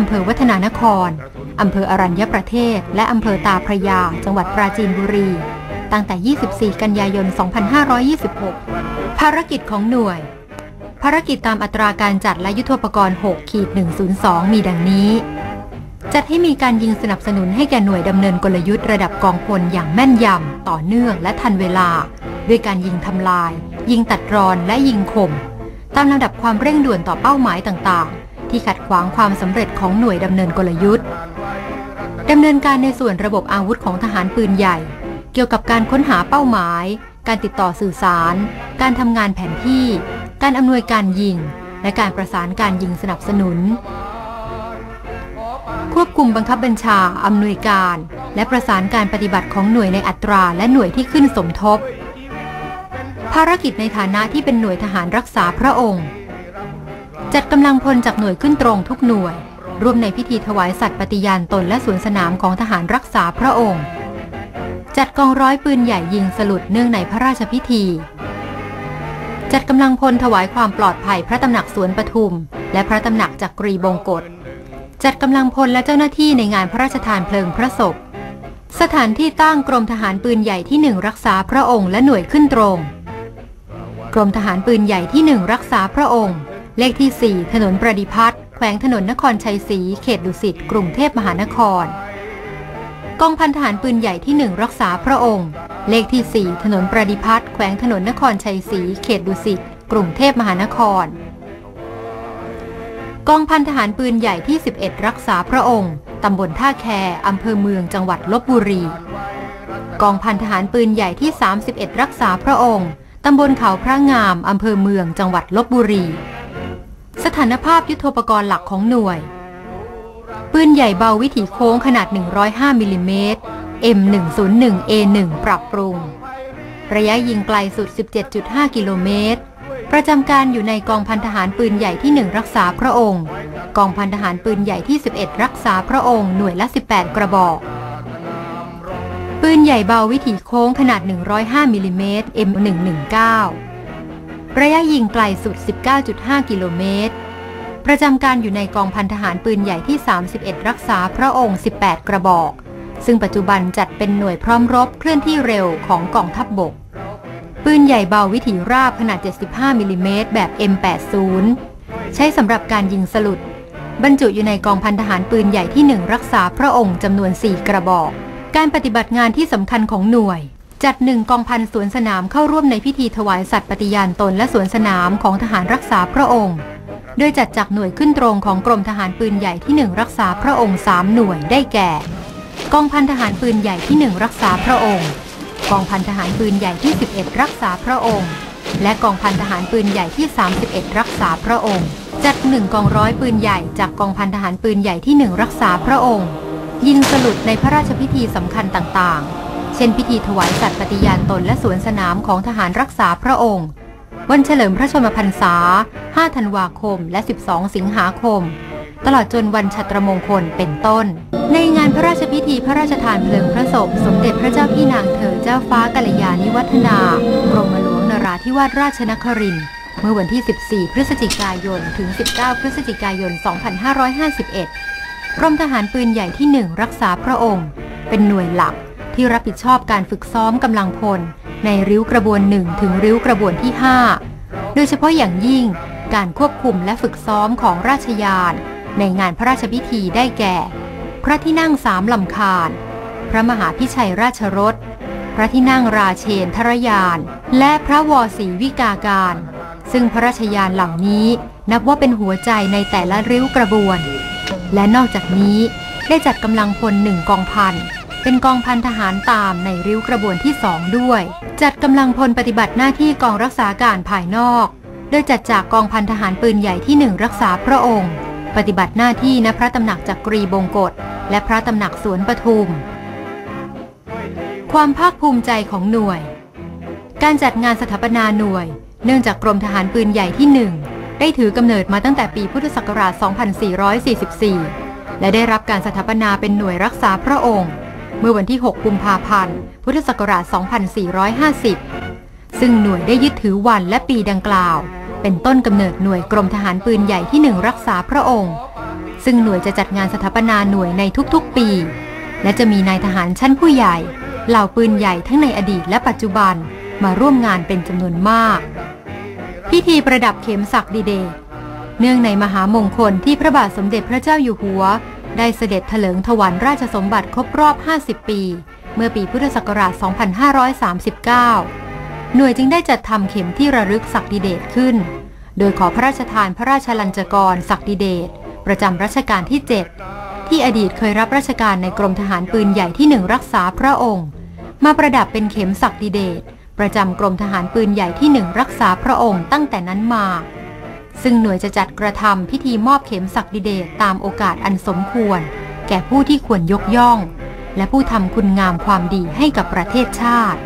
อำเภอวัฒนานคร อำเภออรัญญประเทศ และอำเภอตาพระยา จังหวัดปราจีนบุรี ตั้งแต่ 24 กันยายน 2526 ภารกิจของหน่วย ภารกิจตามอัตราการจัดและยุทธปกรณ์ 6 ขีด 102 มีดังนี้ จัดให้มีการยิงสนับสนุนให้แก่หน่วยดำเนินกลยุทธ์ระดับกองพลอย่างแม่นยำ ต่อเนื่องและทันเวลา ด้วยการยิงทำลาย ยิงตัดรอนและยิงข่ม ตามลำดับความเร่งด่วนต่อเป้าหมายต่างๆ ที่ขัดขวางความสำเร็จของหน่วยดำเนินกลยุทธ์ดำเนินการในส่วนระบบอาวุธของทหารปืนใหญ่ เกี่ยวกับการค้นหาเป้าหมาย การติดต่อสื่อสาร การทำงานแผนที่ การอำนวยการยิง และการประสานการยิงสนับสนุน ควบคุมบังคับบัญชาอำนวยการ และประสานการปฏิบัติของหน่วยในอัตราและหน่วยที่ขึ้นสมทบ ภารกิจในฐานะที่เป็นหน่วยทหารรักษาพระองค์ จัดกำลังพลจากหน่วยขึ้นตรงทุกหน่วย ร่วมในพิธีถวายสัตย์ปฏิญาณตนและสวนสนามของทหารรักษาพระองค์ จัดกองร้อยปืนใหญ่ยิงสลุดเนื่องในพระราชพิธี จัดกำลังพลถวายความปลอดภัยพระตำหนักสวนปทุม และพระตำหนักจักรีบงกฎจัดกำลังพลและเจ้าหน้าที่ในงานพระราชทานเพลิงพระศพ สถานที่ตั้งกรมทหารปืนใหญ่ที่หนึ่งรักษาพระองค์และหน่วยขึ้นตรง กรมทหารปืนใหญ่ที่หนึ่งรักษาพระองค์ เลขที่ 4 ถนนประดิพัฒน์แขวงถนนนครชัยศรี เขตดุสิต กรุงเทพมหานคร กองพันทหารปืนใหญ่ที่หนึ่งรักษาพระองค์ เลขที่ 4 ถนนประดิพัฒน์แขวงถนนนครชัยศรี เขตดุสิต กรุงเทพมหานคร กองพันทหารปืนใหญ่ที่ 11 รักษาพระองค์ ตำบลท่าแคอำเภอเมือง จังหวัดลบบุรี กองพันทหารปืนใหญ่ที่ 31 รักษาพระองค์ ตำบลเขาพระงาม อำเภอเมือง จังหวัดลบบุรี สถานภาพยุทโธปกรณ์หลักของหน่วย ปืนใหญ่เบาวิถีโค้งขนาด 105มิลลิเมตร M101A1 ปรับปรุง ระยะยิงไกลสุด 17.5 กิโลเมตร ประจำการอยู่ในกองพันทหารปืนใหญ่ที่ 1 รักษาพระองค์ กองพันทหารปืนใหญ่ที่ 11 รักษาพระองค์หน่วยละ 18 กระบอก ปืนใหญ่เบาวิถีโค้งขนาด 105มิลลิเมตร M119 ะยะยิงไกลสุด 19.5 กิโลเมตร ประจำการอยู่ในกองพันทหารปืนใหญ่ที่ 31 รักษาพระองค์ 18 กระบอก ซึ่งปัจจุบันจัดเป็นหน่วยพร้อมรบเคลื่อนที่เร็วของกองทัพบบก ปืนใหญ่เบาวิถีราบขนาด 75 มิลลิเมตรแบบ M80 ใช้สำหรับการยิงสลุด บรรจุอยู่ในกองพันทหารปืนใหญ่ที่ 1 รักษาพระองค์จำนวน 4 กระบอก การปฏิบัติงานที่สำคัญของหน่วย จัดหนึ่งกองพันสวนสนามเข้าร่วมในพิธีถวายสัตย์ปฏิญาณตนและสวนสนามของทหารรักษาพระองค์ โดยจัดจากหน่วยขึ้นตรงของกรมทหารปืนใหญ่ที่ 1 รักษาพระองค์ 3 หน่วยได้แก่ กองพันทหารปืนใหญ่ที่ 1 รักษาพระองค์ กองพันทหารปืนใหญ่ที่ 11 รักษาพระองค์ และกองพันทหารปืนใหญ่ที่ 31 รักษาพระองค์ จัดหนึ่งกองร้อยปืนใหญ่จากกองพันทหารปืนใหญ่ที่ 1 รักษาพระองค์ ยิงสลุดในพระราชพิธีสำคัญต่างๆ เช่นพิธีถวายสัตย์ปฏิญาณตนและสวนสนามของทหารรักษาพระองค์ วันเฉลิมพระชนมพรรษา 5 ธันวาคม และ 12 สิงหาคม ตลอดจนวันชัตรมงคลเป็นต้น ในงานพระราชพิธีพระราชทานเพลิงพระศพสมเด็จพระเจ้าพี่นางเธอเจ้าฟ้ากัลยาณิวัฒนากรมหลวงนราธิวาสราชนครินทร์เมื่อวันที่ 14 พฤศจิกายน ถึง 19 พฤศจิกายน 2551 กรมทหารปืนใหญ่ที่ 1 รักษาพระองค์ เป็นหน่วยหลัก ที่รับผิดชอบการฝึกซ้อมกำลังพล ในริ้วกระบวนหนึ่งถึงริ้วกระบวนที่ 5 โดยเฉพาะอย่างยิ่งการควบคุมและฝึกซ้อมของราชยาน ในงานพระราชพิธีได้แก่ พระที่นั่งสามลำคาญ พระมหาพิชัยราชรส พระที่นั่งราเชนทรยาน และพระวอศรีวิกาการ ซึ่งพระราชยานเหล่านี้นับว่าเป็นหัวใจในแต่ละริ้วกระบวน และนอกจากนี้ได้จัดกำลังพลหนึ่งกองพัน เป็นกองพันทหารตามในริ้วกระบวนที่สองด้วย จัดกำลังพลปฏิบัติหน้าที่กองรักษาการภายนอก โดยจัดจากกองพันทหารปืนใหญ่ที่หนึ่งรักษาพระองค์ ปฏิบัติหน้าที่ณพระตำหนักจักรีบงกฎและพระตำหนักสวนปทุม ความภาคภูมิใจของหน่วย การจัดงานสถาปนาหน่วย เนื่องจากกรมทหารปืนใหญ่ที่หนึ่งได้ถือกำเนิดมาตั้งแต่ปีพุทธศักราช 2444 และได้รับการสถาปนาเป็นหน่วยรักษาพระองค์ เมื่อวันที่ 6 กุมภาพันธ์ พุทธศักราช 2450 ซึ่งหน่วยได้ยึดถือวันและปีดังกล่าว เป็นต้นกำเนิดหน่วยกรมทหารปืนใหญ่ที่หนึ่งรักษาพระองค์ ซึ่งหน่วยจะจัดงานสถาปนาหน่วยในทุกๆปี และจะมีนายทหารชั้นผู้ใหญ่ เหล่าปืนใหญ่ทั้งในอดีตและปัจจุบันมาร่วมงานเป็นจำนวนมาก พิธีประดับเข็มศักดิเดชเนื่องในมหามงคลที่พระบาทสมเด็จพระเจ้าอยู่หัว ได้เสด็จเถลิงถวันราชสมบัติครบรอบ 50 ปี เมื่อปีพุทธศักราช 2539 หน่วยจึงได้จัดทำเข็มที่ระลึกศักดิเดชขึ้น โดยขอพระราชทานพระราชลัญจกรศักดิเดชประจำรัชกาลที่ 7 ที่อดีตเคยรับราชการในกรมทหารปืนใหญ่ที่หนึ่งรักษาพระองค์ มาประดับเป็นเข็มศักดิเดชประจำกรมทหารปืนใหญ่ที่หนึ่งรักษาพระองค์ตั้งแต่นั้นมา ซึ่งหน่วยจะจัดกระทำพิธีมอบเข็มศักดิเดชตามโอกาสอันสมควร แก่ผู้ที่ควรยกย่อง และผู้ทำคุณงามความดีให้กับประเทศชาติ